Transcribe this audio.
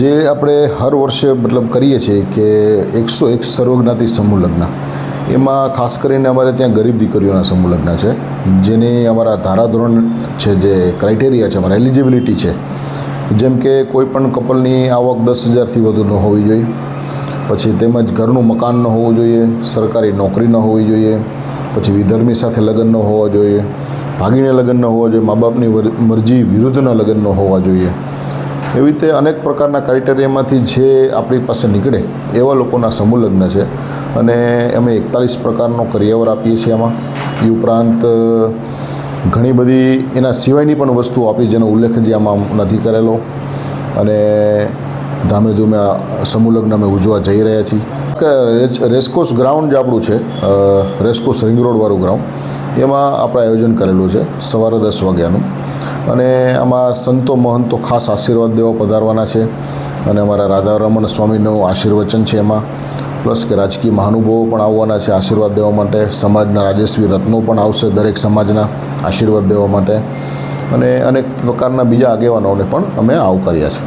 જે આપણે હર વર્ષે મતલબ કરીએ છીએ કે એકસો એક સર્વજ્ઞાતિ સમૂહ લગ્ન એમાં ખાસ કરીને અમારે ત્યાં ગરીબ દીકરીઓના સમૂહ લગ્ન છે. જેની અમારા ધારાધોરણ છે જે ક્રાઇટેરિયા છે, અમારા એલિજિબિલિટી છે. જેમ કે કોઈપણ કપલની આવક દસ હજારથી વધુ ન હોવી જોઈએ. પછી તેમજ ઘરનું મકાન ન હોવું જોઈએ, સરકારી નોકરી ન હોવી જોઈએ. પછી વિધર્મી સાથે લગ્ન ન હોવા જોઈએ. ભાગીને લગ્ન ન હોવા જોઈએ. મા બાપની મરજી વિરુદ્ધના લગ્ન ન હોવા જોઈએ. એવી રીતે અનેક પ્રકારના ક્રાઇટેરિયામાંથી જે આપણી પાસે નીકળે, એવા લોકોના સમૂહ લગ્ન છે. અને અમે એકતાલીસ પ્રકારનો કરિયાવર આપીએ છીએ આમાં. એ ઉપરાંત ઘણી બધી એના સિવાયની પણ વસ્તુઓ આપી જેનો ઉલ્લેખ જે આમાં નથી કરેલો. અને ધામે ધૂમે સમૂહ લગ્ન અમે ઉજવા જઈ રહ્યા છીએ. રેસકોર્સ ગ્રાઉન્ડ જે આપણું છે રેસકોર્સ રિંગ રોડવાળું ગ્રાઉન્ડ, એમાં આપણે આયોજન કરેલું છે, સવારે દસ વાગ્યાનું. અને આમાં સંતો મહંતો ખાસ આશીર્વાદ દેવા પધારવાના છે. અને અમારા રાધારમણ સ્વામીનું આશીર્વચન છે એમાં. પ્લસ કે રાજકીય મહાનુભાવો પણ આવવાના છે આશીર્વાદ દેવા માટે. સમાજના રાજસ્વી રત્નો પણ આવશે દરેક સમાજના આશીર્વાદ દેવા માટે. અને અનેક પ્રકારના બીજા આગેવાનોને પણ અમે આવકાર્યા છે.